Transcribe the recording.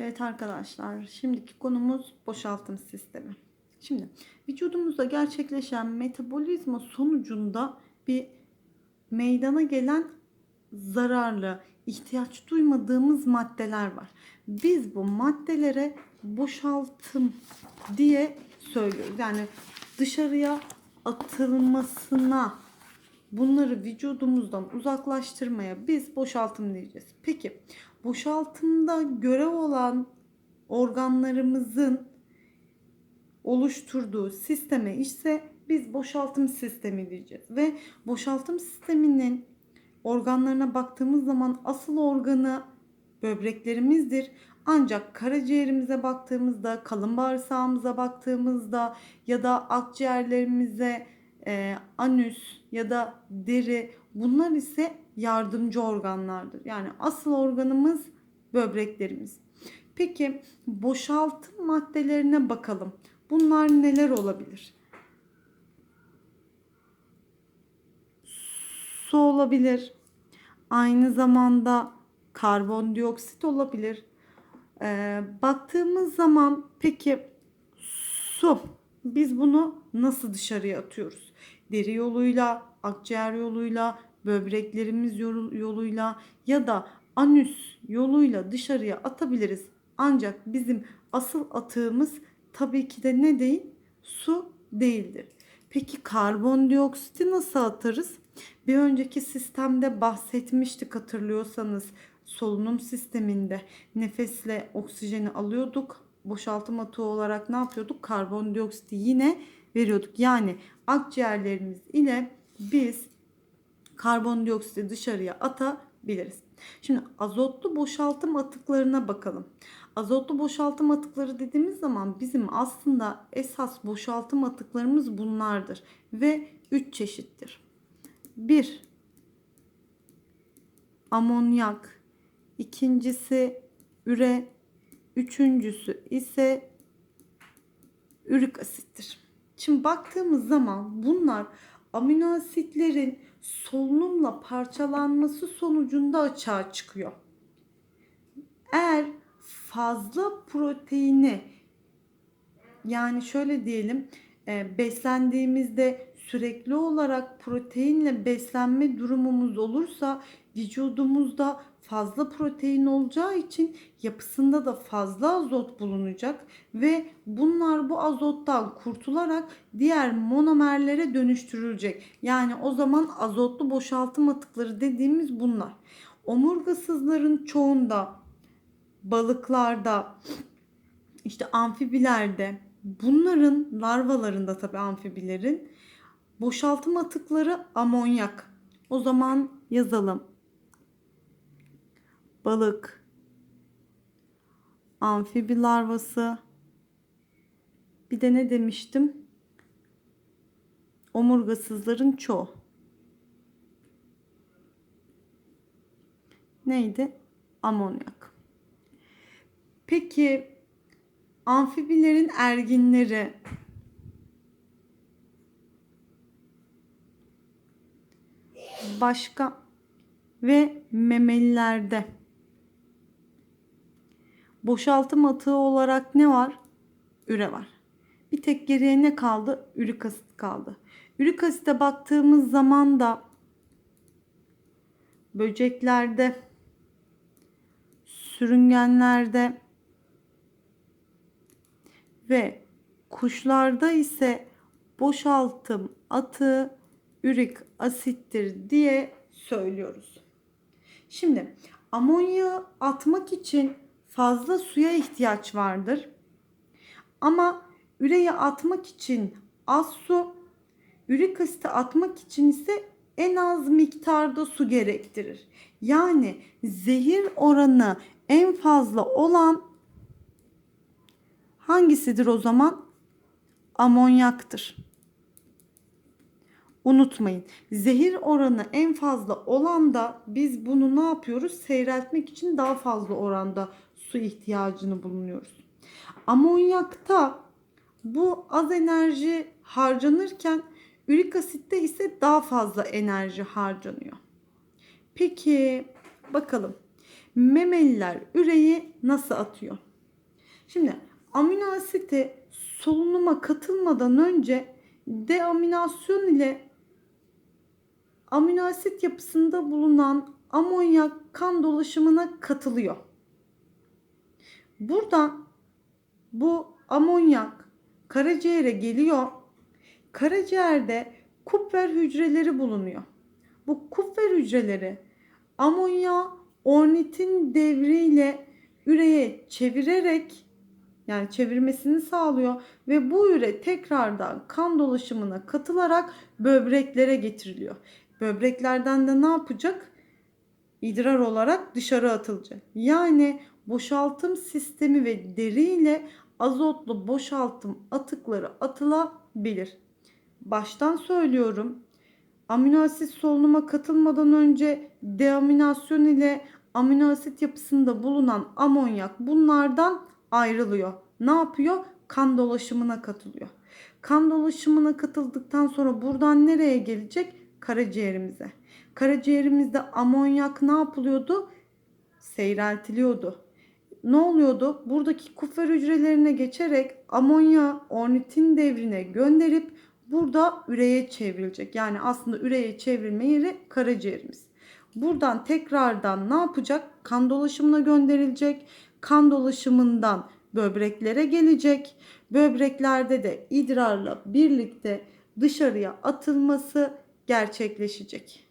Evet arkadaşlar, şimdiki konumuz boşaltım sistemi. Şimdi vücudumuzda gerçekleşen metabolizma sonucunda bir meydana gelen zararlı, ihtiyaç duymadığımız maddeler var. Biz bu maddelere boşaltım diye söylüyoruz. Yani dışarıya atılmasına bunları vücudumuzdan uzaklaştırmaya biz boşaltım diyeceğiz. Peki boşaltımda görev olan organlarımızın oluşturduğu sisteme ise biz boşaltım sistemi diyeceğiz. Ve boşaltım sisteminin organlarına baktığımız zaman asıl organı böbreklerimizdir. Ancak karaciğerimize baktığımızda, kalın bağırsağımıza baktığımızda ya da akciğerlerimize, e, anüs ya da deri bunlar ise yardımcı organlardır. Yani asıl organımız böbreklerimiz. Peki boşaltım maddelerine bakalım. Bunlar neler olabilir? Su olabilir. Aynı zamanda karbondioksit olabilir. Ee, baktığımız zaman peki su biz bunu nasıl dışarıya atıyoruz? Deri yoluyla, akciğer yoluyla, böbreklerimiz yolu- yoluyla ya da anüs yoluyla dışarıya atabiliriz. Ancak bizim asıl atığımız tabii ki de ne değil? Su değildir. Peki karbondioksiti nasıl atarız? Bir önceki sistemde bahsetmiştik hatırlıyorsanız solunum sisteminde nefesle oksijeni alıyorduk. Boşaltım atığı olarak ne yapıyorduk? Karbondioksiti yine veriyorduk. Yani akciğerlerimiz ile biz karbondioksiti dışarıya atabiliriz. Şimdi azotlu boşaltım atıklarına bakalım. Azotlu boşaltım atıkları dediğimiz zaman bizim aslında esas boşaltım atıklarımız bunlardır ve 3 çeşittir. 1 amonyak, ikincisi üre, üçüncüsü ise ürik asittir. Şimdi baktığımız zaman bunlar amino asitlerin solunumla parçalanması sonucunda açığa çıkıyor. Eğer fazla proteini yani şöyle diyelim beslendiğimizde sürekli olarak proteinle beslenme durumumuz olursa vücudumuzda fazla protein olacağı için yapısında da fazla azot bulunacak ve bunlar bu azottan kurtularak diğer monomerlere dönüştürülecek. Yani o zaman azotlu boşaltım atıkları dediğimiz bunlar. Omurgasızların çoğunda balıklarda işte amfibilerde bunların larvalarında tabi amfibilerin boşaltım atıkları amonyak. O zaman yazalım. Balık, amfibi larvası. Bir de ne demiştim? Omurgasızların çoğu. Neydi? Amonyak. Peki amfibilerin erginleri başka ve memelilerde boşaltım atığı olarak ne var? Üre var. Bir tek geriye ne kaldı? Ürik asit kaldı. Ürik asite baktığımız zaman da böceklerde, sürüngenlerde ve kuşlarda ise boşaltım atığı ürik asittir diye söylüyoruz. Şimdi amonyağı atmak için fazla suya ihtiyaç vardır. Ama üreyi atmak için az su, ürik asiti atmak için ise en az miktarda su gerektirir. Yani zehir oranı en fazla olan hangisidir o zaman? Amonyaktır. Unutmayın. Zehir oranı en fazla olan da biz bunu ne yapıyoruz? Seyreltmek için daha fazla oranda su ihtiyacını bulunuyoruz. Amonyakta bu az enerji harcanırken ürik asitte ise daha fazla enerji harcanıyor. Peki bakalım memeliler üreyi nasıl atıyor? Şimdi amino asiti solunuma katılmadan önce deaminasyon ile amino asit yapısında bulunan amonyak kan dolaşımına katılıyor. Buradan bu amonyak karaciğere geliyor. Karaciğerde Kupfer hücreleri bulunuyor. Bu Kupfer hücreleri amonya ornitin devriyle üreye çevirerek yani çevirmesini sağlıyor ve bu üre tekrardan kan dolaşımına katılarak böbreklere getiriliyor. Böbreklerden de ne yapacak? İdrar olarak dışarı atılacak. Yani boşaltım sistemi ve deri ile azotlu boşaltım atıkları atılabilir. Baştan söylüyorum. Amino asit solunuma katılmadan önce deaminasyon ile amino asit yapısında bulunan amonyak bunlardan ayrılıyor. Ne yapıyor? Kan dolaşımına katılıyor. Kan dolaşımına katıldıktan sonra buradan nereye gelecek? Karaciğerimize. Karaciğerimizde amonyak ne yapılıyordu? Seyreltiliyordu. Ne oluyordu? Buradaki kufer hücrelerine geçerek amonya ornitin devrine gönderip burada üreye çevrilecek. Yani aslında üreye çevrilme yeri karaciğerimiz. Buradan tekrardan ne yapacak? Kan dolaşımına gönderilecek. Kan dolaşımından böbreklere gelecek. Böbreklerde de idrarla birlikte dışarıya atılması gerçekleşecek.